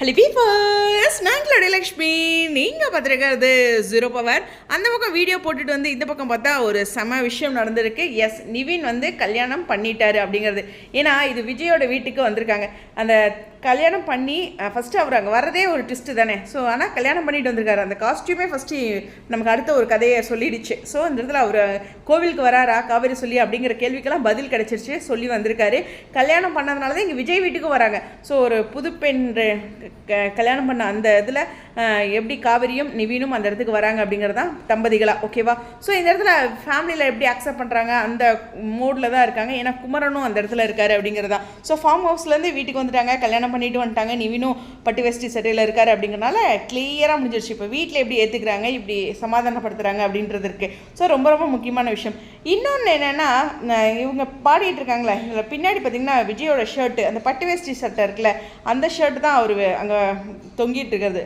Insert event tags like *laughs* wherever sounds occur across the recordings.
ஹலி peepers நான் லக்ஷ்மி நீங்கள் பார்த்துருக்கிறது zero power அந்த பக்கம் வீடியோ போட்டுட்டு வந்து இந்த பக்கம் பார்த்தா ஒரு செம விஷயம் நடந்திருக்கு. எஸ் நிவின் வந்து கல்யாணம் பண்ணிட்டாரு அப்படிங்கிறது. ஏன்னா இது விஜயோட வீட்டுக்கு வந்திருக்காங்க. அந்த கல்யாணம் பண்ணி ஃபஸ்ட்டு அவர் அங்கே வரதே ஒரு ட்விஸ்ட்டு தானே. ஸோ ஆனால் கல்யாணம் பண்ணிட்டு வந்திருக்காரு. அந்த காஸ்ட்யூமே ஃபஸ்ட்டு நமக்கு அடுத்த ஒரு கதையை சொல்லிடுச்சு. ஸோ இந்த இடத்துல அவர் கோவிலுக்கு வராரா காவேரி சொல்லி அப்படிங்கிற கேள்விக்கெல்லாம் பதில் கிடச்சிருச்சு. சொல்லி வந்திருக்காரு. கல்யாணம் பண்ணதுனால தான் இங்கே விஜய் வீட்டுக்கு வராங்க. ஸோ ஒரு புது பெண் க- கல்யாணம் பண்ண அந்த இதில் எப்படி காவிரியும் நிவினும் அந்த இடத்துக்கு வராங்க அப்படிங்கிறது தான் தம்பதிகளா ஓகேவா ஸோ இந்த இடத்துல ஃபேமிலியில் எப்படி அக்செப்ட் பண்ணுறாங்க அந்த மோடில் தான் இருக்காங்க. ஏன்னா குமரனும் அந்த இடத்துல இருக்காரு அப்படிங்கிறது. தான் ஸோ ஃபார்ம் ஹவுஸ்லேருந்து வீட்டுக்கு வந்துட்டாங்க. கல்யாணம் பண்ணிட்டு வந்துட்டாங்க. நிவினும் பட்டு வேஷ்டி சட்டையில் இருக்கார் அப்படிங்கிறனால கிளியராக முடிஞ்சிருச்சு. இப்போ வீட்டில் எப்படி ஏற்றுக்கிறாங்க இப்படி சமாதானப்படுத்துகிறாங்க அப்படின்றது இருக்குது ஸோ ரொம்ப ரொம்ப முக்கியமான விஷயம். இன்னொன்று என்னென்னா இவங்க பாடிட்டு இருக்காங்களே இதில் பின்னாடி பார்த்தீங்கன்னா விஜயோட ஷர்ட்டு அந்த பட்டு வேஷ்டி சட்டை இருக்குல்ல அந்த ஷர்ட் தான் அவர் அங்கே தொங்கிட்டு இருக்கிறது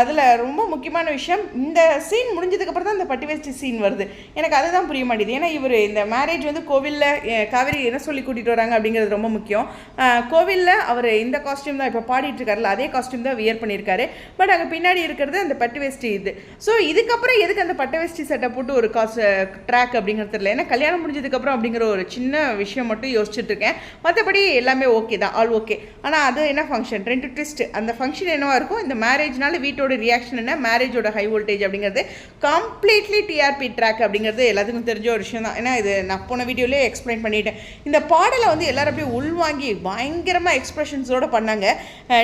அதில் ரொம்ப முக்கியமான விஷயம் இந்த சீன் முடிஞ்சதுக்கப்புறம் தான் இந்த பட்டு வேஷ்டி சீன் வருது. எனக்கு அதுதான் புரிய மாட்டேங்குது. ஏன்னா இவர் இந்த மேரேஜ் வந்து கோவிலில் காவேரி என்ன சொல்லி கூட்டிகிட்டு வராங்க அப்படிங்கிறது ரொம்ப முக்கியம். கோவிலில் அவர் இந்த காஸ்டியூம் தான் இப்போ பாடிட்டு அதே காஸ்டியூம் தான் வியர் பண்ணியிருக்காரு. பட் அங்கே பின்னாடி இருக்கிறது அந்த பட்டு வேஷ்டி இது. ஸோ இதுக்கப்புறம் எதுக்கு அந்த பட்டு வேஷ்டி சட்டை போட்டு ஒரு காசு ட்ராக் அப்படிங்கிறது இல்லை ஏன்னா கல்யாணம் முடிஞ்சதுக்கப்புறம் அப்படிங்கிற ஒரு சின்ன விஷயம் மட்டும் யோசிச்சுட்டு இருக்கேன். மற்றபடி எல்லாமே ஓகே தான். ஆல் ஓகே ஆனால் அது என்ன ஃபங்க்ஷன் ரெண்டு ட்விஸ்ட் அந்த ஃபங்க்ஷன் என்னவாக இருக்கும் இந்த மேரேஜ்னால ஹீட்டோட ரியாக்ஷன் என்ன? மேரேஜோட ஹை வோல்டேஜ் அப்படிங்கிறது கம்ப்ளீட்லி டிஆர்பி ட்ராக் அப்படிங்கிறது எல்லாத்துக்கும் தெரிஞ்ச ஒரு விஷயம் தான். ஏன்னா இது நான் போன வீடியோலேயே எக்ஸ்பிளைன் பண்ணிட்டேன். இந்த பாடலை வந்து எல்லாரும் அப்படியே உள்வாங்கி பயங்கரமாக எக்ஸ்ப்ரெஷன்ஸோடு பண்ணாங்க.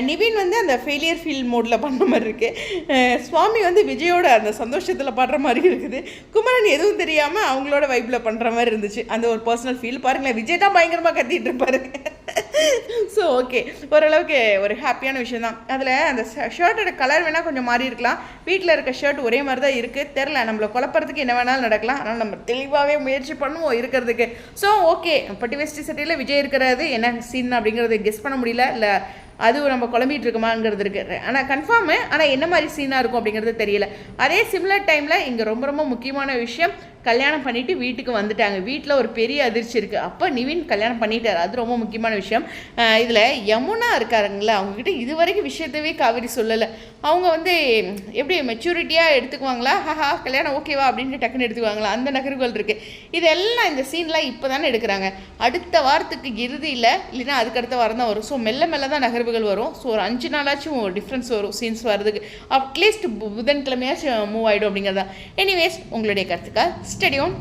நிவின் வந்து அந்த ஃபெயிலியர் ஃபீல் மோடில் பண்ண மாதிரி இருக்குது சுவாமி வந்து விஜயோட அந்த சந்தோஷத்தில் பாடுற மாதிரி இருக்குது. குமரன் எதுவும் தெரியாமல் அவங்களோட வைப்பில் பண்ணுற மாதிரி இருந்துச்சு. அந்த ஒரு பர்சனல் ஃபீல் பாருங்களேன். விஜய் தான் பயங்கரமாக கத்திட்டு இருப்பாரு. *laughs* ஸோ ஓகே ஓரளவுக்கு ஒரு ஹாப்பியான விஷயம் தான் அதில் அந்த ஷர்ட்டோட கலர் வேணால் கொஞ்சம் மாறி இருக்கலாம். வீட்டில் இருக்க ஷர்ட் ஒரே மாதிரி தான் இருக்குது தெரில நம்மளை குழப்பறதுக்கு என்ன வேணாலும் நடக்கலாம். ஆனால் நம்ம தெளிவாகவே முயற்சி பண்ணுவோம் இருக்கிறதுக்கு. ஸோ ஓகே பட்டி வேஷ்டி சட்டையில் விஜய் இருக்கிறது என்ன சீன் அப்படிங்கிறது கெஸ் பண்ண முடியல? இல்லை அது நம்ம குழம்பிட்டு இருக்குமாங்கிறது இருக்கு ஆனால் கன்ஃபார்மு ஆனால் என்ன மாதிரி சீனாக இருக்கும் அப்படிங்கிறது தெரியல. அதே சிமிலர் டைமில் இங்கே ரொம்ப ரொம்ப முக்கியமான விஷயம் கல்யாணம் பண்ணிட்டு வீட்டுக்கு வந்துட்டாங்க. வீட்டில் ஒரு பெரிய அதிர்ச்சி இருக்குது அப்போ நிவின் கல்யாணம் பண்ணிட்டார். அது ரொம்ப முக்கியமான விஷயம். இதில் யமுனா இருக்காருங்களா அவங்கக்கிட்ட இது வரைக்கும் விஷயத்தவே காவேரி சொல்லலை. அவங்க வந்து எப்படி மெச்சூரிட்டியாக எடுத்துக்குவாங்களா? ஹஹா கல்யாணம் ஓகேவா அப்படின்னு டக்குன்னு எடுத்துக்குவாங்களா? அந்த நகர்வுகள் இருக்குது இதெல்லாம் இந்த சீன்லாம் இப்போ தானே எடுக்கிறாங்க. அடுத்த வாரத்துக்கு இறுதியில் இல்லைன்னா அதுக்கடுத்த வாரம் தான் வரும். ஸோ மெல்ல மெல்ல தான் நகர்வுகள் வரும். ஸோ ஒரு அஞ்சு நாளாச்சும் டிஃப்ரென்ஸ் வரும் சீன்ஸ் வர்றதுக்கு. அட்லீஸ்ட் புதன்கிழமையாச்சும் மூவ் ஆகிடும் அப்படிங்கிறதா எனிவேஸ் உங்களுடைய கருத்துக்கள். ஸ்டடியோன்